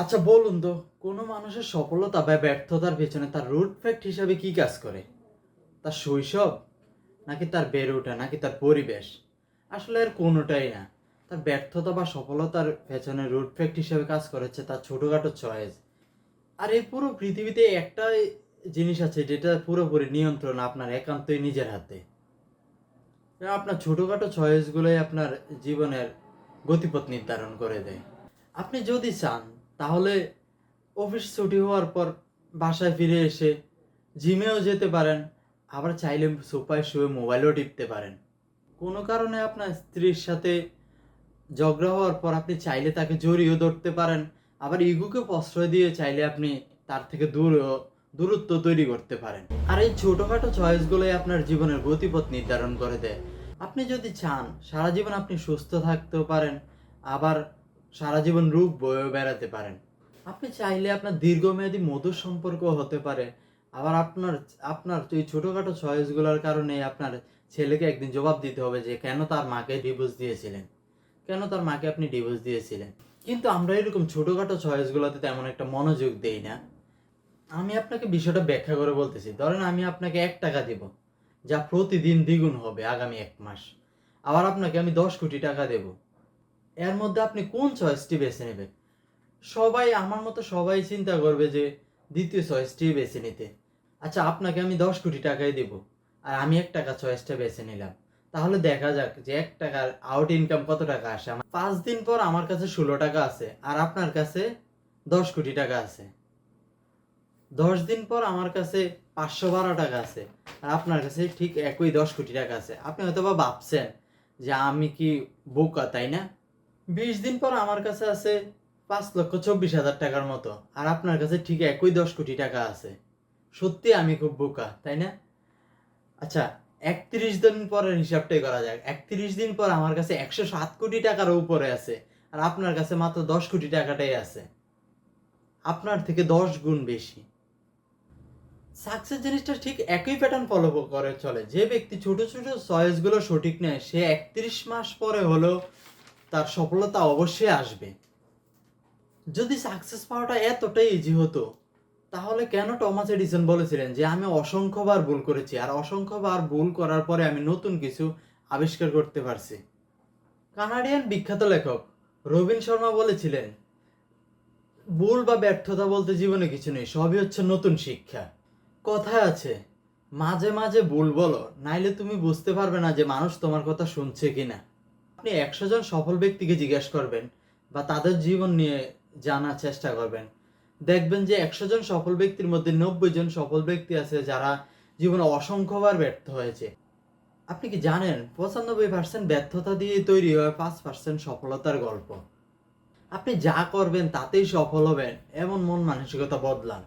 আচ্ছা বলুন তো, কোনো মানুষের সফলতা বা ব্যর্থতার পেছনে তার রুট ফ্যাক্ট হিসাবে কি কাজ করে? তার শৈশব, নাকি তার বেড়ে ওঠা, নাকি তার পরিবেশ? আসলে এর কোনোটাই না। তার ব্যর্থতা বা সফলতার পেছনে রুট ফ্যাক্ট হিসাবে কাজ করেছে তার ছোটোখাটো চয়েস আর এই পুরো পৃথিবীতে একটাই জিনিস আছে, যেটা পুরোপুরি নিয়ন্ত্রণ আপনার একান্তই নিজের হাতে। আপনার ছোটোখাটো চয়েসগুলোই আপনার জীবনের গতিপথ নির্ধারণ করে দেয়। আপনি যদি চান তাহলে অফিস ছুটি হওয়ার পর বাসায় ফিরে এসে জিমেও যেতে পারেন, আবার চাইলে সোফায় শুয়ে মোবাইলও টিপতে পারেন। কোনো কারণে আপনার স্ত্রীর সাথে ঝগড়া হওয়ার পর আপনি চাইলে তাকে জড়িয়েও ধরতে পারেন, আবার ইগুকে প্রশ্রয় দিয়ে চাইলে আপনি তার থেকে দূরেও দূরত্ব তৈরি করতে পারেন। আর এই ছোটোখাটো চয়েসগুলোই আপনার জীবনের গতিপথ নির্ধারণ করে দেয়। আপনি যদি চান, সারা জীবন আপনি সুস্থ থাকতেও পারেন, আবার সারা জীবন রোগ বয়েও বেড়াতে পারেন। আপনি চাইলে আপনার দীর্ঘমেয়াদী মধুর সম্পর্ক হতে পারে। আবার আপনার আপনার এই ছোটোখাটো চয়েসগুলোর কারণে আপনার ছেলেকে একদিন জবাব দিতে হবে যে, কেন তার মাকে ডিভোর্স দিয়েছিলেন? কেন তার মাকে আপনি ডিভোর্স দিয়েছিলেন? কিন্তু আমরা এরকম ছোটোখাটো চয়েসগুলোতে তেমন একটা মনোযোগ দেই না। আমি আপনাকে বিষয়টা ব্যাখ্যা করে বলতেছি। ধরেন আমি আপনাকে এক টাকা দেব, যা প্রতিদিন দ্বিগুণ হবে আগামী এক মাস। আবার আপনাকে আমি দশ কোটি টাকা দেব। এর মধ্যে আপনি কোন চয়েসটি বেছে নেবেন? সবাই, আমার মতো সবাই চিন্তা করবে যে দ্বিতীয় চয়েসটি বেছে নিতে। আচ্ছা আপনাকে আমি দশ কোটি টাকাই দেব আর আমি এক টাকা চয়েসটা বেছে নিলাম। তাহলে দেখা যাক যে এক টাকার আউট ইনকাম কত টাকা আসে। আমার পাঁচ দিন পর আমার কাছে ষোলো টাকা আছে আর আপনার কাছে দশ কোটি টাকা আছে। দশ দিন পর আমার কাছে পাঁচশো বারো টাকা আছে আর আপনার কাছে ঠিক একই দশ কোটি টাকা আছে। আপনি হয়তো বা ভাবছেন যে আমি কি বোকা, তাই না? বিশ দিন পর আমার কাছে আছে পাঁচ লক্ষ চব্বিশ হাজার টাকার মতো। আর আপনার কাছে ঠিক একই দশ কোটি টাকা আছে। সত্যি আমি খুব বোকা, তাই না? আচ্ছা একত্রিশ দিন পরের হিসাবটাই করা যাক। একত্রিশ দিন পর আমার কাছে একশো সাত কোটি টাকার উপরে আছে, আর আপনার কাছে মাত্র দশ কোটি টাকাটাই আছে। আপনার থেকে দশ গুণ বেশি। সাকসেস জিনিসটা ঠিক একই প্যাটার্ন ফলো করে চলে। যে ব্যক্তি ছোট ছোট চয়েসগুলো সঠিক নেয়, সে একত্রিশ মাস পরে হলেও তার সফলতা অবশ্যই আসবে। যদি সাকসেস পাওয়াটা এতটাই ইজি হতো, তাহলে কেন টমাস এডিসন বলেছিলেন যে, আমি অসংখ্যবার ভুল করেছি, আর অসংখ্যবার ভুল করার পরে আমি নতুন কিছু আবিষ্কার করতে পারছি। কানাডিয়ান বিখ্যাত লেখক রবিন শর্মা বলেছিলেন, ভুল বা ব্যর্থতা বলতে জীবনে কিছু নেই, সবই হচ্ছে নতুন শিক্ষা। কথায় আছে, মাঝে মাঝে ভুল বলো, নাইলে তুমি বুঝতে পারবে না যে মানুষ তোমার কথা শুনছে কিনা। আপনি একশো জন সফল ব্যক্তিকে জিজ্ঞেস করবেন বা তাদের জীবন নিয়ে জানার চেষ্টা করবেন। দেখবেন যে একশো জন সফল ব্যক্তির মধ্যে নব্বই জন সফল ব্যক্তি আছে যারা জীবনে অসংখ্যবার ব্যর্থ হয়েছে। আপনি কি জানেন পঁচানব্বই পার্সেন্ট ব্যর্থতা দিয়ে তৈরি হয় পাঁচ পার্সেন্ট সফলতার গল্প? আপনি যা করবেন তাতেই সফল হবেন, এমন মন মানসিকতা বদলান।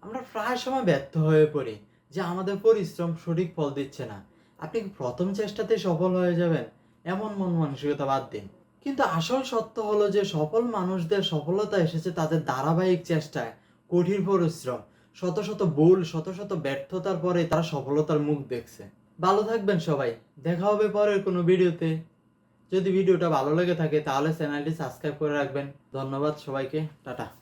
আমরা প্রায় সময় ব্যর্থ হয়ে পড়ি যে আমাদের পরিশ্রম সঠিক ফল দিচ্ছে না। আপনি প্রথম চেষ্টাতে সফল হয়ে যাবেন? এমন মন মানসিকতা বাদ দিন। কিন্তু আসল সত্য হলো যে সফল মানুষদের সফলতা এসেছে তাদের ধারাবাহিক চেষ্টায়, কঠিন পরিশ্রম, শত শত ভুল, শত শত ব্যর্থতার পরে তারা সফলতার মুখ দেখছে। ভালো থাকবেন সবাই। দেখা হবে পরের কোনো ভিডিওতে। যদি ভিডিওটা ভালো লেগে থাকে তাহলে চ্যানেলটি সাবস্ক্রাইব করে রাখবেন। ধন্যবাদ সবাইকে। টাটা।